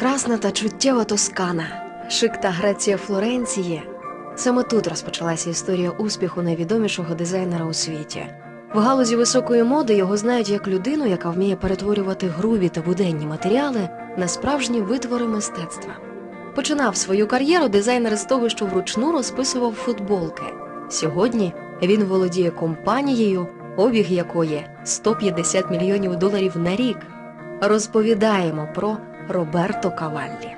Прекрасна та чуттєва Тоскана, шик та грація Флоренції. Саме тут розпочалася історія успіху найвідомішого дизайнера у світі. В галузі високої моди його знають як людину, яка вміє перетворювати грубі та буденні матеріали на справжні витвори мистецтва. Починав свою кар'єру дизайнер з того, що вручну розписував футболки. Сьогодні він володіє компанією, обіг якої 150 мільйонів доларів на рік. Розповідаємо про Роберто Каваллі.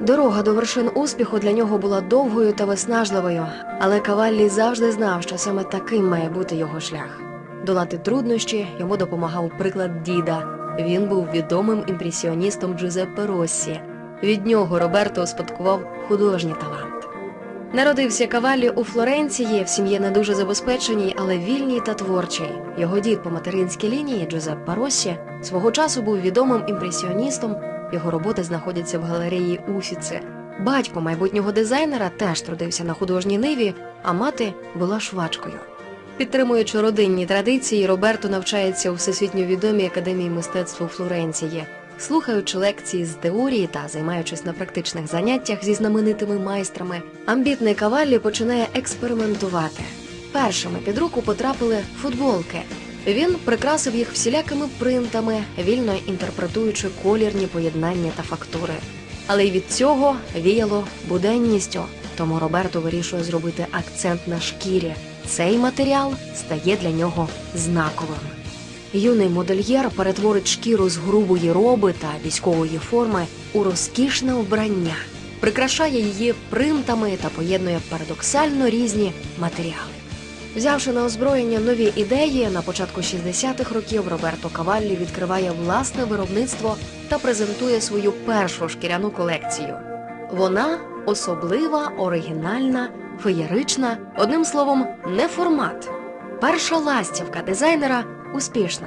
Дорога до вершин успіху для нього була довгою та виснажливою, але Каваллі завжди знав, що саме таким має бути його шлях. Долати труднощі йому допомагав приклад діда. Він був відомим імпресіоністом Джузеппе Россі. Від нього Роберто успадкував художній талант. Народився Каваллі у Флоренції в сім'ї не дуже забезпеченій, але вільній та творчій. Його дід по материнській лінії Джузеппе Россі свого часу був відомим імпресіоністом. Його роботи знаходяться в галереї Уфіце. Батько майбутнього дизайнера теж трудився на художній ниві, а мати була швачкою. Підтримуючи родинні традиції, Роберто навчається у всесвітньо відомій академії мистецтв у Флоренції, слухаючи лекції з теорії та займаючись на практичних заняттях зі знаменитими майстрами. Амбітний каваллі починає експериментувати. Першими під руку потрапили футболки. Він прикрасив їх всілякими принтами, вільно інтерпретуючи колірні поєднання та фактури. Але й від цього віяло буденністю, тому Роберто вирішує зробити акцент на шкірі. Цей матеріал стає для нього знаковим. Юний модельєр перетворить шкіру з грубої роби та військової форми у розкішне вбрання, прикрашає її принтами та поєднує парадоксально різні матеріали. Взявши на озброєння нові ідеї, на початку 60-х років Роберто Каваллі відкриває власне виробництво та презентує свою першу шкіряну колекцію. Вона особлива, оригінальна, феєрична, одним словом, не формат. Перша ластівка дизайнера успішна,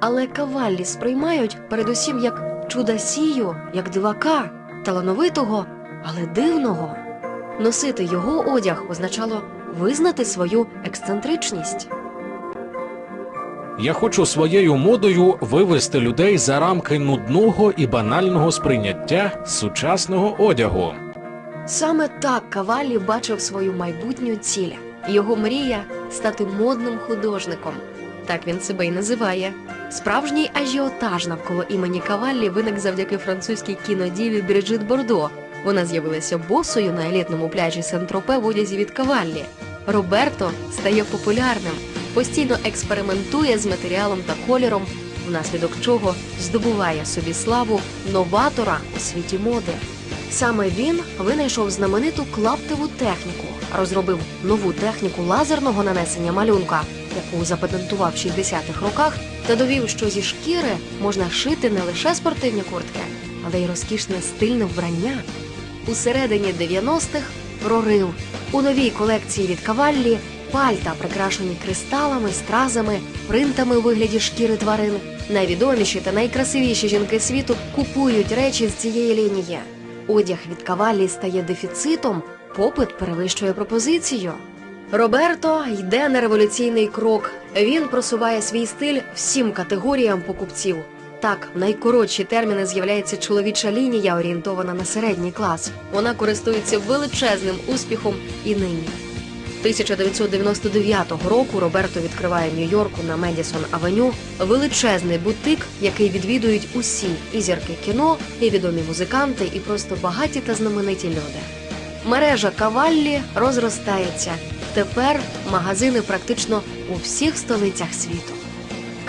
але Каваллі сприймають передусім як чудасію, як дивака, талановитого, але дивного. Носити його одяг означало визнати свою ексцентричність. Я хочу своєю модою вивести людей за рамки нудного і банального сприйняття сучасного одягу. Саме так Кавалі бачив свою майбутню ціль. Його мрія стати модним художником. Так він себе і називає. Справжній ажіотаж навколо імені Каваллі виник завдяки французькій кінодіві Бріджит Бордо. Вона з'явилася босою на елітному пляжі Сен-Тропе в одязі від Каваллі. Роберто стає популярним, постійно експериментує з матеріалом та кольором, внаслідок чого здобуває собі славу новатора у світі моди. Саме він винайшов знамениту клаптеву техніку, розробив нову техніку лазерного нанесення малюнка, яку запатентував в 60-х роках, та довів, що зі шкіри можна шити не лише спортивні куртки, але й розкішне стильне вбрання. У середині 90-х прорив у новій колекції від Каваллі пальта, прикрашені кристалами, стразами, принтами у вигляді шкіри тварин. Найвідоміші та найкрасивіші жінки світу купують речі з цієї лінії. Одяг від Каваллі стає дефіцитом, попит перевищує пропозицію. Роберто йде на революційний крок. Він просуває свій стиль всім категоріям покупців. Так, в найкоротші терміни з'являється чоловіча лінія, орієнтована на середній клас. Вона користується величезним успіхом і нині. 1999 року Роберто відкриває Нью-Йорку на Медісон Авеню величезний бутик, який відвідують усі і зірки кіно, і відомі музиканти, і просто багаті та знамениті люди. Мережа Каваллі розростається. Тепер магазини практично у всіх столицях світу.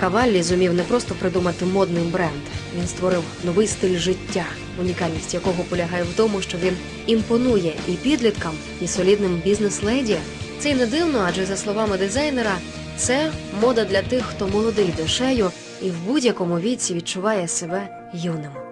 Каваллі зумів не просто придумати модний бренд. Він створив новий стиль життя, унікальність якого полягає в тому, що він імпонує і підліткам, і солідним бізнес-леді. Це й не дивно, адже за словами дизайнера, це мода для тих, хто молодий душею і в будь-якому віці відчуває себе юним.